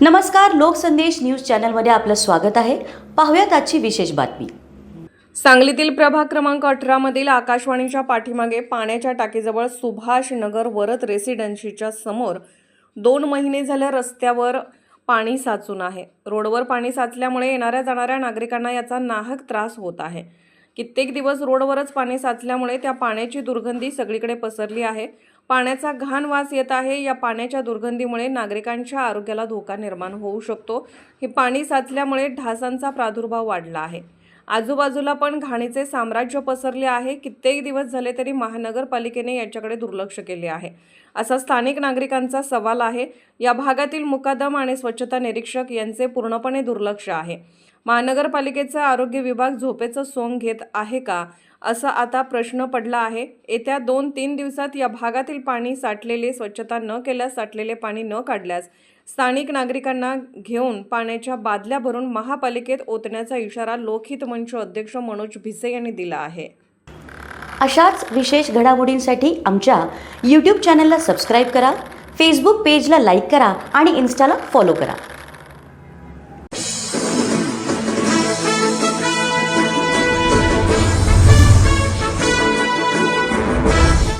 नमस्कार लोकसंदेश न्यूज चॅनलमध्ये आपलं स्वागत आहे. पाहूयात आजची विशेष बातमी. सांगलीतील प्रभाग क्रमांक अठरामधील आकाशवाणीच्या पाठीमागे पाण्याच्या टाकीजवळ सुभाष नगर वरत रेसिडेन्सीच्या समोर दोन महिने झाल्या रस्त्यावर पाणी साचून आहे. रोडवर पाणी साचल्यामुळे येणाऱ्या जाणाऱ्या नागरिकांना याचा नाहक त्रास होत आहे. कित्येक दिवस रोडवरच पाणी साचल्यामुळे त्या पाण्याची दुर्गंधी सगळीकडे पसरली आहे. पाण्याचा घाण वास येत आहे. या पाण्याच्या दुर्गंधीमुळे नागरिकांच्या आरोग्याला धोका निर्माण होऊ शकतो. हे पाणी साचल्यामुळे ढासांचा प्रादुर्भाव वाढला आहे. आजूबाजूला पण घाणीचे साम्राज्य पसरले आहे. कित्येक दिवस झाले तरी महानगरपालिकेने याच्याकडे दुर्लक्ष केले आहे. असा स्थानिक नागरिकांचा सवाल आहे. या भागातील मुकादम आणि स्वच्छता निरीक्षक यांचे पूर्णपणे दुर्लक्ष आहे. महानगरपालिकेचा आरोग्य विभाग झोपेचं सोंग घेत आहे का? असा आता प्रश्न पडला आहे. येत्या दोन तीन दिवसात या भागातील पाणी साठलेले स्वच्छता न केल्यास साठलेले पाणी न काढल्यास स्थानिक नागरिकांना घेऊन पाण्याच्या बादल्या भरून महापालिकेत ओतण्याचा इशारा लोकहित मंच अध्यक्ष मनोज भिसे यांनी दिला आहे. अशाच विशेष घडामोडींसाठी आमच्या यूट्यूब चॅनलला सबस्क्राईब करा फेसबुक पेजला लाईक करा आणि इन्स्टाला फॉलो करा.